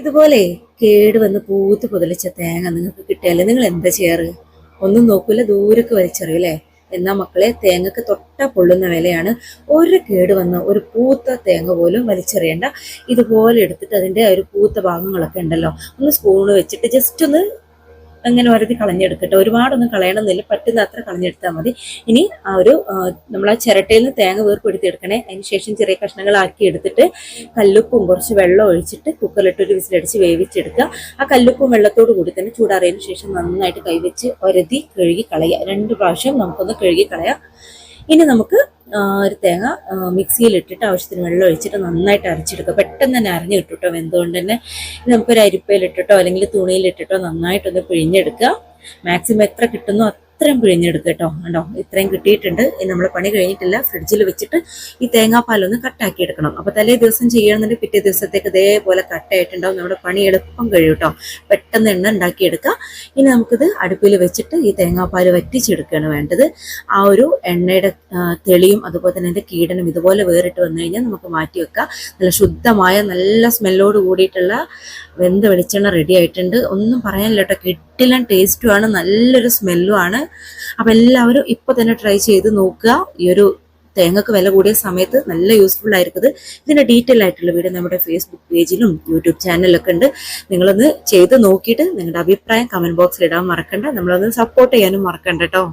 ഇതുപോലെ കേട് വന്ന് പൂത്ത് പുതലിച്ച തേങ്ങ നിങ്ങൾക്ക് കിട്ടിയാലേ നിങ്ങൾ എന്താ ചെയ്യാറ്? ഒന്നും നോക്കൂല ദൂരക്ക് വലിച്ചെറിയല്ലേ എന്നാ മക്കളെ തേങ്ങക്ക് തൊട്ട പൊള്ളുന്ന വിലയാണ് ഒരു കേട് വന്ന ഒരു പൂത്ത തേങ്ങ പോലും വലിച്ചെറിയേണ്ട. ഇതുപോലെ എടുത്തിട്ട് അതിന്റെ ഒരു പൂത്ത ഭാഗങ്ങളൊക്കെ ഉണ്ടല്ലോ. ഒന്ന് സ്പൂണ് വെച്ചിട്ട് ജസ്റ്റ് ഒന്ന് അങ്ങനെ ഒരതി കളഞ്ഞെടുക്കട്ടെ. ഒരുപാടൊന്നും കളയണമെന്നില്ല പറ്റുന്ന അത്ര കളഞ്ഞെടുത്താൽ മതി. ഇനി ആ ഒരു നമ്മൾ ആ ചിരട്ടയിൽ നിന്ന് തേങ്ങ വേർപ്പെടുത്തി എടുക്കണേ അതിന് ശേഷം ചെറിയ കഷ്ണങ്ങളാക്കി എടുത്തിട്ട് കല്ലുപ്പും കുറച്ച് വെള്ളം ഒഴിച്ചിട്ട് കുക്കറിലിട്ട് ഒരു വിസിലടിച്ച് വേവിച്ചെടുക്കുക. ആ കല്ലുപ്പും വെള്ളത്തോട് കൂടി തന്നെ ചൂടാറിയതിന് ശേഷം നന്നായിട്ട് കൈവച്ച് ഒരതി കഴുകി കളയുക. രണ്ട് പ്രാവശ്യം നമുക്കൊന്ന് കഴുകി കളയാം. ഇനി നമുക്ക് ഒരു തേങ്ങ മിക്സിയിൽ ഇട്ടിട്ട് ആവശ്യത്തിന് വെള്ളം ഒഴിച്ചിട്ട് നന്നായിട്ട് അരച്ചെടുക്കുക. പെട്ടെന്ന് തന്നെ അരഞ്ഞു കിട്ടും കേട്ടോ വെന്തുകൊണ്ട് തന്നെ. നമുക്കൊരു അരിപ്പയിലിട്ടിട്ടോ അല്ലെങ്കിൽ തുണിയിലിട്ടിട്ടോ നന്നായിട്ടൊന്ന് പിഴിഞ്ഞെടുക്കുക. മാക്സിമം എത്ര കിട്ടുന്നോ അത്രയും പിഴിഞ്ഞെടുക്കുക കേട്ടോ. കണ്ടോ? ഇത്രയും കിട്ടിയിട്ടുണ്ട്. നമ്മൾ പണി കഴിഞ്ഞിട്ടില്ല. ഫ്രിഡ്ജിൽ വെച്ചിട്ട് ഈ തേങ്ങാപ്പാലൊന്ന് കട്ടാക്കി എടുക്കണം അപ്പോൾ തലേ ദിവസം ചെയ്യണമെന്നുണ്ടെങ്കിൽ പിറ്റേ ദിവസത്തേക്ക് ഇതേപോലെ കട്ടായിട്ടുണ്ടാവും. നമ്മുടെ പണി എളുപ്പം കഴിയും കേട്ടോ. പെട്ടെന്ന് എണ്ണ ഉണ്ടാക്കിയെടുക്കുക. ഇനി നമുക്കിത് അടുപ്പിൽ വെച്ചിട്ട് ഈ തേങ്ങാപ്പാൽ വറ്റിച്ചെടുക്കുകയാണ് വേണ്ടത്. ആ ഒരു എണ്ണയുടെ തെളിയും അതുപോലെ തന്നെ അതിന്റെ കീടനും ഇതുപോലെ വേറിട്ട് വന്നു കഴിഞ്ഞാൽ നമുക്ക് മാറ്റി വെക്കാം നല്ല ശുദ്ധമായ നല്ല സ്മെല്ലോട് കൂടിയിട്ടുള്ള വെന്ത വെളിച്ചെണ്ണ റെഡി ആയിട്ടുണ്ട്. ഒന്നും പറയാനില്ല കേട്ടോ. കിട്ടിലും ടേസ്റ്റും ആണ്. നല്ലൊരു സ്മെല്ലും ആണ്. അപ്പം എല്ലാവരും ഇപ്പൊ തന്നെ ട്രൈ ചെയ്ത് നോക്കുക. ഈ ഒരു തേങ്ങക്ക് വില കൂടിയ സമയത്ത് നല്ല യൂസ്ഫുൾ ആയിരിക്കും ഇതിന്റെ ഡീറ്റെയിൽ ആയിട്ടുള്ള വീഡിയോ നമ്മുടെ ഫേസ്ബുക്ക് പേജിലും യൂട്യൂബ് ചാനലൊക്കെ ഉണ്ട്. നിങ്ങളൊന്ന് ചെയ്ത് നോക്കിയിട്ട് നിങ്ങളുടെ അഭിപ്രായം കമന്റ് ബോക്സിൽ ഇടാൻ മറക്കണ്ട. നമ്മളൊന്ന് സപ്പോർട്ട് ചെയ്യാനും മറക്കണ്ട കേട്ടോ.